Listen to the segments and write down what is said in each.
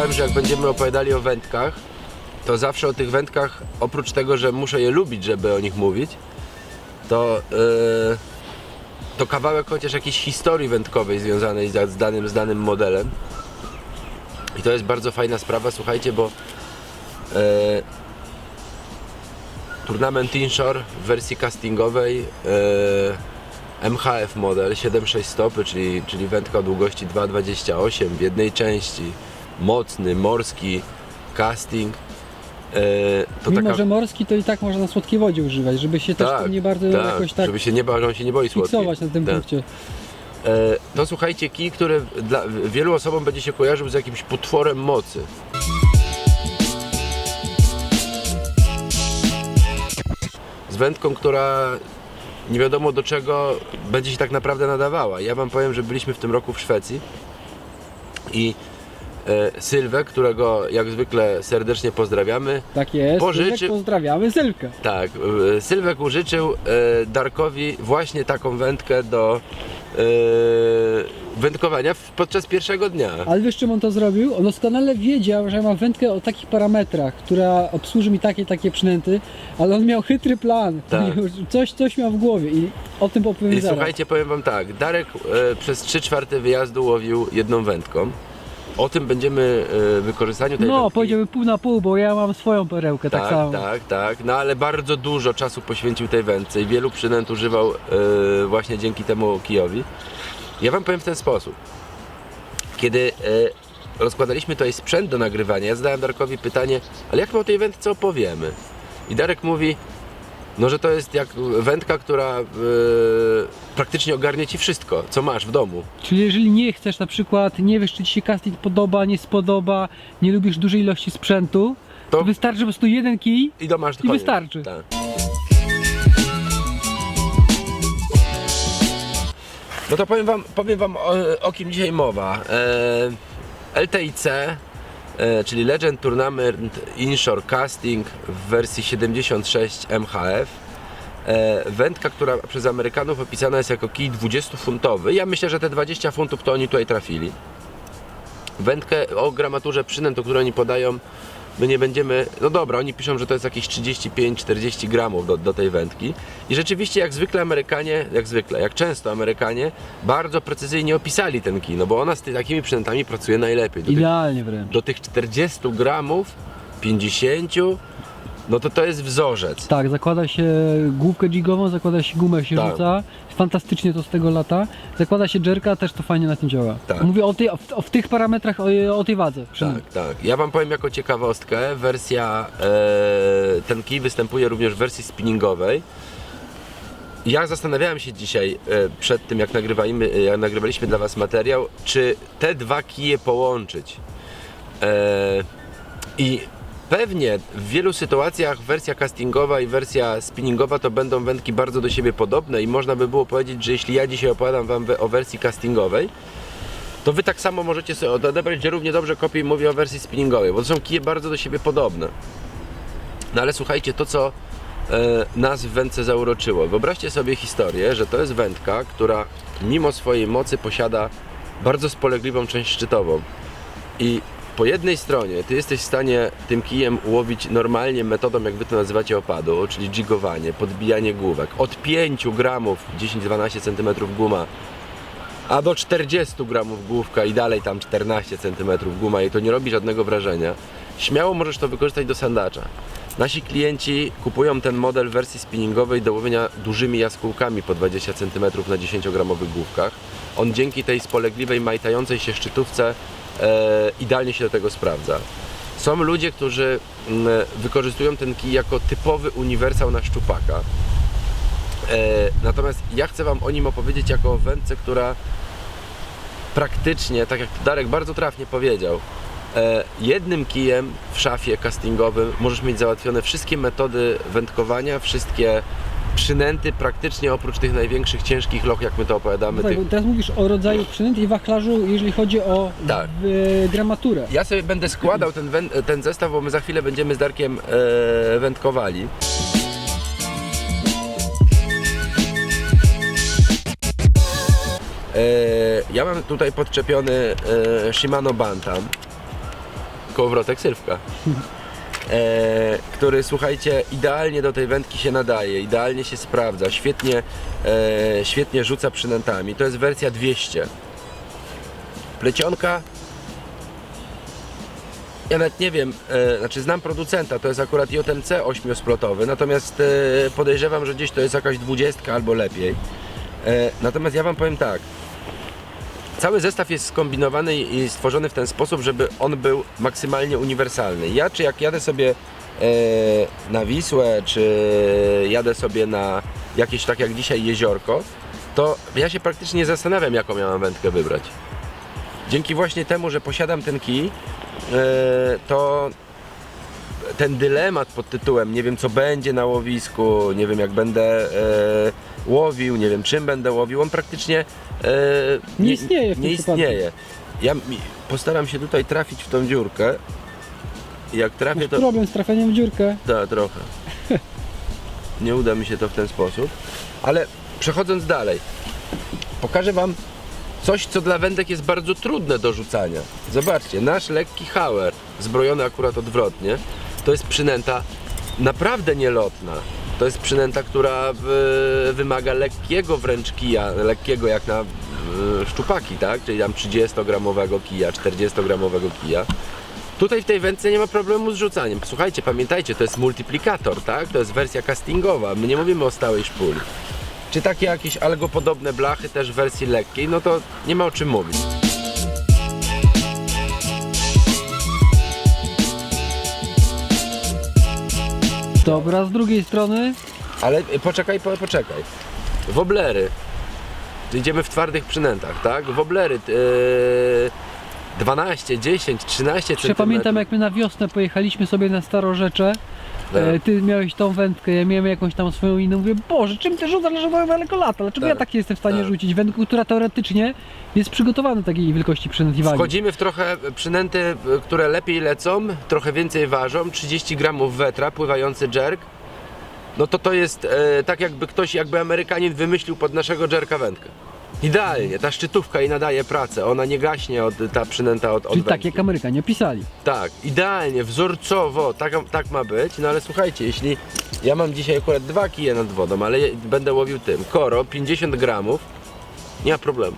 Obiecałem, że jak będziemy opowiadali o wędkach, to zawsze o tych wędkach, oprócz tego, że muszę je lubić, żeby o nich mówić, to, yy, to kawałek chociaż jakiejś historii wędkowej związanej z, danym, z danym modelem. I to jest bardzo fajna sprawa, słuchajcie, bo yy, Turnament Inshore w wersji castingowej e, MHF model 7,6 stopy, czyli, czyli wędka o długości 2,28 w jednej części, mocny, morski casting. E, to Mimo, taka, że morski, to i tak można na słodkiej wodzie używać, żeby się też tam nie bardzo tak, jakoś tak żeby się nie bał, że on się nie boi słodkiej. na tym Tak. punkcie. E, to słuchajcie, kij, który dla wielu osobom będzie się kojarzył z jakimś potworem mocy. Z wędką, która nie wiadomo do czego będzie się tak naprawdę nadawała. Ja wam powiem, że byliśmy w tym roku w Szwecji i Sylwę, którego jak zwykle serdecznie pozdrawiamy, Tak jest. Pożyczy- Sylwek, Pozdrawiamy Sylwkę. tak, e, Sylwek użyczył e, Darkowi właśnie taką wędkę do e, wędkowania podczas pierwszego dnia. Ale wiesz czym on to zrobił? On doskonale wiedział, że ma wędkę o takich parametrach, która obsłuży mi takie takie przynęty, ale on miał chytry plan. Tak. Coś, coś miał w głowie i o tym opowiem I zaraz. słuchajcie, powiem wam tak, Darek e, przez 3 czwarte wyjazdu łowił jedną wędką. O tym będziemy e, wykorzystaniu tej No, wędki. powiedziałbym pół na pół, bo ja mam swoją perełkę tak, tak, samo. tak, tak, no ale bardzo dużo czasu poświęcił tej wędce i wielu przynęt używał e, właśnie dzięki temu kijowi. Ja wam powiem w ten sposób. Kiedy e, rozkładaliśmy tutaj sprzęt do nagrywania, ja zadałem Darkowi pytanie, ale jak my o tej wędce opowiemy? I Darek mówi, no że to jest jak wędka, która e, praktycznie ogarnie ci wszystko, co masz w domu. Czyli jeżeli nie chcesz na przykład, nie wiesz czy ci się casting podoba, nie spodoba, nie lubisz dużej ilości sprzętu, to, To- wystarczy po prostu jeden kij I do masz I koniec. wystarczy. Tak. No to powiem wam, powiem wam o, o kim dzisiaj mowa. E, LTIC, czyli Legend Tournament Inshore Casting w wersji 76 MHF. E, wędka, która przez Amerykanów opisana jest jako kij 20-funtowy. Ja myślę, że te 20 funtów to oni tutaj trafili. Wędkę o gramaturze przynęt, o oni podają, my nie będziemy. No dobra, oni piszą, że to jest jakieś 35-40 gramów do, do tej wędki. I rzeczywiście, jak zwykle Amerykanie, jak zwykle, jak często Amerykanie, bardzo precyzyjnie opisali ten kij, no bo ona z ty, takimi przynętami pracuje najlepiej. Do tych, Idealnie wręcz. do tych 40 gramów, 50, no to to jest wzorzec. Tak, zakłada się główkę jigową, zakłada się gumę się Tak. rzuca. Fantastycznie to z tego lata. Zakłada się jerka, też to fajnie na tym działa. Tak. Mówię o, tej, o, w- o w tych parametrach, o, o tej wadze. przynajmniej. Tak, tak. Ja wam powiem jako ciekawostkę, wersja, e, ten kij występuje również w wersji spinningowej. Ja zastanawiałem się dzisiaj e, przed tym, jak, nagrywaliśmy, e, jak nagrywaliśmy dla was materiał, czy te dwa kije połączyć. E, I pewnie w wielu sytuacjach wersja castingowa i wersja spinningowa to będą wędki bardzo do siebie podobne i można by było powiedzieć, że jeśli ja dzisiaj opowiadam wam o wersji castingowej, to wy tak samo możecie sobie odebrać, że równie dobrze kopię i mówię o wersji spinningowej, bo to są kije bardzo do siebie podobne. No ale słuchajcie, to co e, nas w wędce zauroczyło. Wyobraźcie sobie historię, że to jest wędka, która mimo swojej mocy posiada bardzo spolegliwą część szczytową. I po jednej stronie ty jesteś w stanie tym kijem łowić normalnie metodą, jak wy to nazywacie opadu, czyli jigowanie, podbijanie główek. Od 5 gramów, 10-12 cm guma a do 40 gramów główka i dalej tam 14 cm guma i to nie robi żadnego wrażenia, śmiało możesz to wykorzystać do sandacza. Nasi klienci kupują ten model w wersji spinningowej do łowienia dużymi jaskółkami po 20 cm na 10-gramowych główkach. On dzięki tej spolegliwej, majtającej się szczytówce idealnie się do tego sprawdza. Są ludzie, którzy mm, wykorzystują ten kij jako typowy uniwersał na szczupaka. E, natomiast ja chcę Wam o nim opowiedzieć jako o wędce, która praktycznie, tak jak Darek bardzo trafnie powiedział, e, jednym kijem w szafie castingowym możesz mieć załatwione wszystkie metody wędkowania, wszystkie przynęty praktycznie oprócz tych największych, ciężkich loch, jak my to opowiadamy. Tak, Tych... teraz mówisz o rodzaju przynęt i wachlarzu, jeżeli chodzi o Tak. w, gramaturę. Ja sobie będę składał ten, ten zestaw, bo my za chwilę będziemy z Darkiem e, wędkowali. E, ja mam tutaj podczepiony e, Shimano Bantam. kołowrotek Sylwka. E, który słuchajcie, idealnie do tej wędki się nadaje, idealnie się sprawdza, świetnie, e, świetnie rzuca przynętami. To jest wersja 200. Plecionka. Ja nawet nie wiem, e, znaczy znam producenta, to jest akurat JMC 8-splotowy, natomiast e, podejrzewam, że gdzieś to jest jakaś 20 albo lepiej. E, natomiast ja Wam powiem tak, Cały zestaw jest skombinowany i stworzony w ten sposób, żeby on był maksymalnie uniwersalny. Ja czy jak jadę sobie e, na Wisłę, czy jadę sobie na jakieś tak jak dzisiaj jeziorko, to ja się praktycznie nie zastanawiam, jaką ja mam wędkę wybrać. Dzięki właśnie temu, że posiadam ten kij, e, to ten dylemat pod tytułem nie wiem co będzie na łowisku, nie wiem jak będę e, łowił, nie wiem czym będę łowił, on praktycznie e, Nie istnieje w tym nie istnieje. Ja postaram się tutaj trafić w tą dziurkę. Jak trafię Masz to... problem z trafieniem w dziurkę. Tak, trochę. Nie uda mi się to w ten sposób. Ale przechodząc dalej, pokażę Wam coś, co dla wędek jest bardzo trudne do rzucania. Zobaczcie, nasz lekki hauer, zbrojony akurat odwrotnie, to jest przynęta naprawdę nielotna. To jest przynęta, która wymaga lekkiego wręcz kija, lekkiego jak na szczupaki, tak? Czyli tam 30-gramowego kija, 40-gramowego kija. Tutaj w tej wędce nie ma problemu z rzucaniem. Słuchajcie, pamiętajcie, to jest multiplikator, tak? To jest wersja castingowa. My nie mówimy o stałej szpuli. Czy takie jakieś algopodobne blachy też w wersji lekkiej, no to nie ma o czym mówić. Dobra, z drugiej strony Ale poczekaj, po, poczekaj. Woblery. Idziemy w twardych przynętach, tak? Woblery. Yy, 12, 10, 13 Jeszcze pamiętam jak my na wiosnę pojechaliśmy sobie na Starorzecze. Tak. E, ty miałeś tą wędkę, ja miałem jakąś tam swoją inną. Mówię, Boże, czym ty rzucasz, że mam daleko lata? Dlaczego Tak. ja tak nie jestem w stanie Tak. rzucić wędkę, która teoretycznie jest przygotowana do takiej wielkości przynęt i wagi? Wchodzimy w trochę przynęty, które lepiej lecą, trochę więcej ważą, 30 gramów wetra, pływający jerk. No to to jest e, tak jakby ktoś, jakby Amerykanin wymyślił pod naszego jerka wędkę. Idealnie, ta szczytówka jej nadaje pracę, ona nie gaśnie od, ta przynęta od, od Czyli tak jak Amerykanie pisali. Tak, idealnie, wzorcowo, tak, tak ma być, no ale słuchajcie, jeśli ja mam dzisiaj akurat dwa kije nad wodą, ale je- będę łowił tym, koro, 50 gramów, nie ma problemu.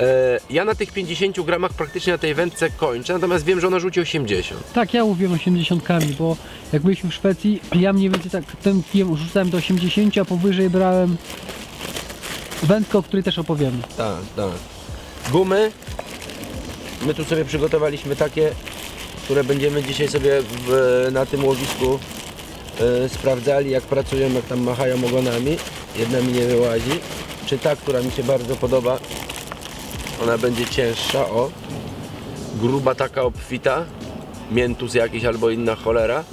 E, ja na tych 50 gramach praktycznie na tej wędce kończę, natomiast wiem, że ona rzuci 80. Tak, ja łowiłem 80, bo jak byliśmy w Szwecji, ja mniej więcej tak ten kijem rzucałem do 80, a powyżej brałem wędkę, o której też opowiemy. Tak, tak. Gumy, my tu sobie przygotowaliśmy takie, które będziemy dzisiaj sobie w, na tym łowisku e, sprawdzali, jak pracują, jak tam machają ogonami. Jedna mi nie wyłazi. Czy ta, która mi się bardzo podoba, ona będzie cięższa, o. Gruba taka obfita, miętus jakiś albo inna cholera.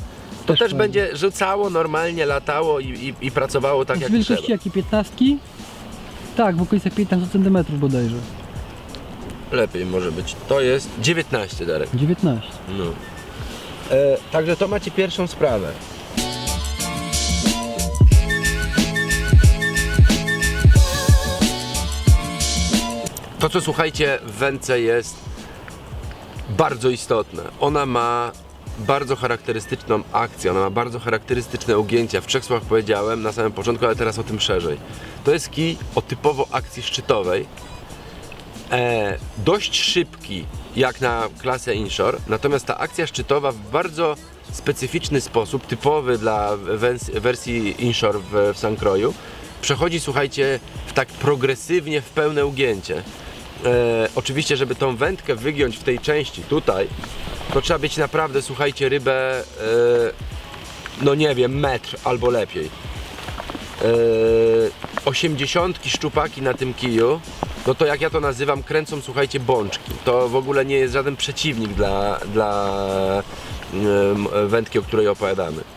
To Też też, fajnie. będzie rzucało, normalnie latało i, i, i pracowało tak Z jak wielkości trzeba. jakiej 15? Tak, w okolicach 15 cm bodajże. Lepiej może być. To jest 19, Darek. 19. No. E, także to macie pierwszą sprawę. To, co słuchajcie, w wędce jest bardzo istotne. Ona ma bardzo charakterystyczną akcję, ona ma bardzo charakterystyczne ugięcia. W trzech słowach powiedziałem na samym początku, ale teraz o tym szerzej. To jest kij o typowo akcji szczytowej, e, dość szybki jak na klasę inshore, natomiast ta akcja szczytowa w bardzo specyficzny sposób, typowy dla wersji inshore w, w Sankroju, przechodzi, słuchajcie, w tak progresywnie w pełne ugięcie. E, oczywiście, żeby tą wędkę wygiąć w tej części tutaj, to trzeba być naprawdę, słuchajcie, rybę, e, no nie wiem, metr albo lepiej. E, osiemdziesiątki szczupaki na tym kiju, no to jak ja to nazywam, kręcą, słuchajcie, bączki. To w ogóle nie jest żaden przeciwnik dla, dla em, wędki, o której opowiadamy.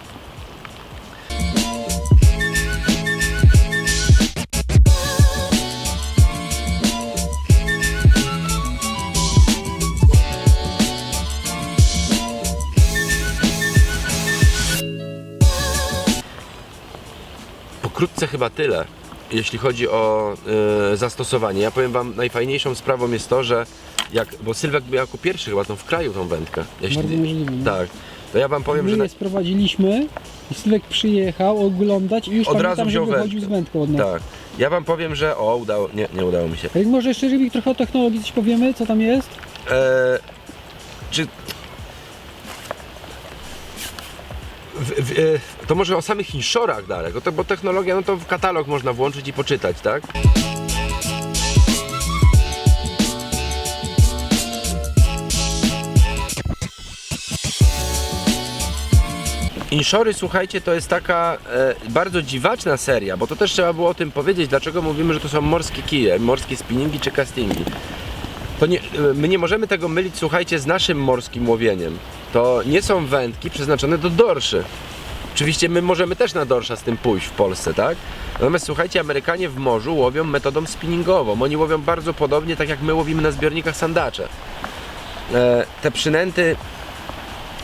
Pokrótce chyba tyle, jeśli chodzi o e, zastosowanie. Ja powiem Wam, najfajniejszą sprawą jest to, że jak, bo Sylwek miał jako pierwszy chyba tą w kraju tą wędkę. Bardzo możliwe. Tak. To ja wam powiem, My że na, je sprowadziliśmy i Sylwek przyjechał oglądać i już Od pamiętam, razu że wziął wychodził z wędkę. wędką od nas. tak. Ja wam powiem, że o, udało, nie, nie udało mi się. A jak może jeszcze Rybik trochę o technologii coś powiemy, co tam jest? E, czy w, w, e, to może o samych inshorach Darek, bo, bo technologia, no to w katalog można włączyć i poczytać, tak? Inshory, słuchajcie, to jest taka e, bardzo dziwaczna seria, bo to też trzeba było o tym powiedzieć, dlaczego mówimy, że to są morskie kije, morskie spinningi czy castingi. To nie, my nie możemy tego mylić, słuchajcie, z naszym morskim łowieniem. To nie są wędki przeznaczone do dorszy. Oczywiście my możemy też na dorsza z tym pójść w Polsce, tak? Natomiast słuchajcie, Amerykanie w morzu łowią metodą spinningową. Oni łowią bardzo podobnie, tak jak my łowimy na zbiornikach sandacze. E, te przynęty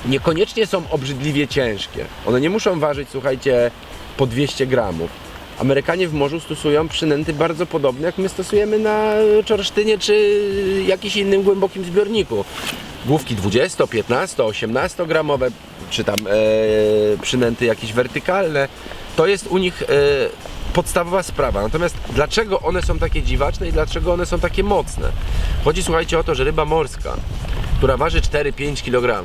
niekoniecznie są obrzydliwie ciężkie. One nie muszą ważyć, słuchajcie, po 200 gramów. Amerykanie w morzu stosują przynęty bardzo podobne, jak my stosujemy na czorsztynie czy jakimś innym głębokim zbiorniku. Główki 20, 15, 18 gramowe, czy tam e, przynęty jakieś wertykalne. To jest u nich e, podstawowa sprawa. Natomiast dlaczego one są takie dziwaczne i dlaczego one są takie mocne? Chodzi, słuchajcie, o to, że ryba morska, która waży 4-5 kg,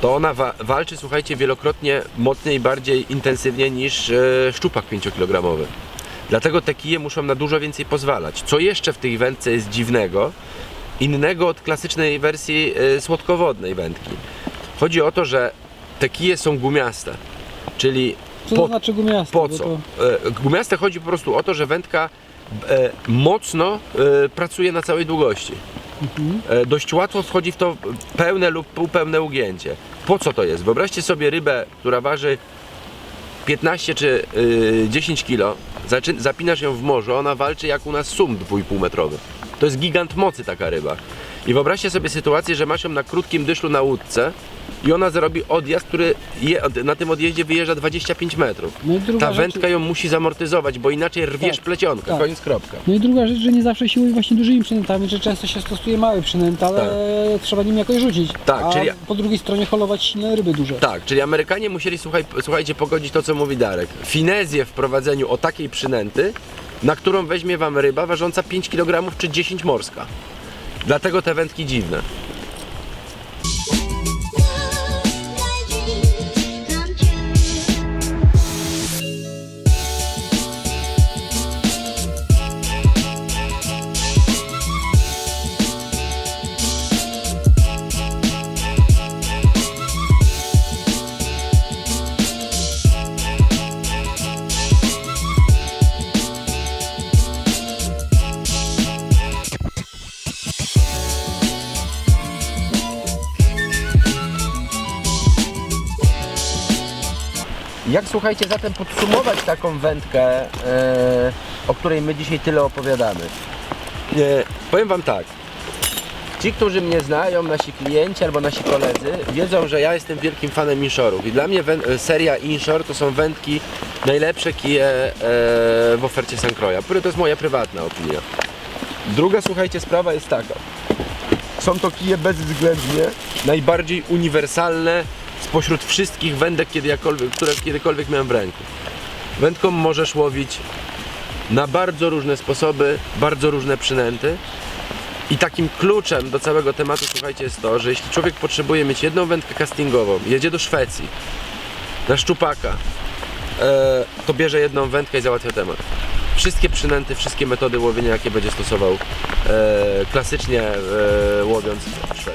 to ona wa- walczy, słuchajcie, wielokrotnie mocniej, bardziej intensywnie niż e, szczupak 5-kilogramowy. Dlatego te kije muszą na dużo więcej pozwalać. Co jeszcze w tej wędce jest dziwnego, innego od klasycznej wersji e, słodkowodnej wędki? Chodzi o to, że te kije są gumiaste, czyli Co po, to znaczy gumiaste? po co? To... E, Gumiaste chodzi po prostu o to, że wędka e, mocno pracuje na całej długości. E, dość łatwo wchodzi w to pełne lub półpełne ugięcie. Po co to jest? Wyobraźcie sobie rybę, która waży 15 czy y, 10 kg, zapinasz ją w morzu, ona walczy jak u nas sum 2,5 metrowy. To jest gigant mocy taka ryba. I wyobraźcie sobie sytuację, że masz ją na krótkim dyszlu na łódce i ona zrobi odjazd, który je, na tym odjeździe wyjeżdża 25 metrów. No Ta rzecz- wędka ją musi zamortyzować, bo inaczej rwiesz Tak, plecionkę, tak. koniec kropka. No i druga rzecz, że nie zawsze się łowi właśnie dużymi przynętami, że często się stosuje małe przynęty, ale trzeba nim jakoś rzucić. Tak, A czyli- po drugiej stronie holować silne ryby duże. Tak, czyli Amerykanie musieli, słuchaj, słuchajcie, pogodzić to, co mówi Darek. Finezję w prowadzeniu o takiej przynęty, na którą weźmie wam ryba ważąca 5 kg czy 10 morska. Dlatego te wędki dziwne. Słuchajcie, zatem podsumować taką wędkę, e, o której my dzisiaj tyle opowiadamy? E, powiem Wam tak. Ci, którzy mnie znają, nasi klienci albo nasi koledzy, wiedzą, że ja jestem wielkim fanem inshorów. I dla mnie e, seria inshore to są wędki najlepsze kije e, w ofercie Sankroja. To jest moja prywatna opinia. Druga, słuchajcie, sprawa jest taka. Są to kije bezwzględnie najbardziej uniwersalne spośród wszystkich wędek, które kiedykolwiek miałem w ręku. Wędką możesz łowić na bardzo różne sposoby, bardzo różne przynęty. I takim kluczem do całego tematu, słuchajcie, jest to, że jeśli człowiek potrzebuje mieć jedną wędkę castingową, jedzie do Szwecji, na szczupaka, e, to bierze jedną wędkę i załatwia temat. Wszystkie przynęty, wszystkie metody łowienia, jakie będzie stosował e, klasycznie e, łowiąc w Szwecji.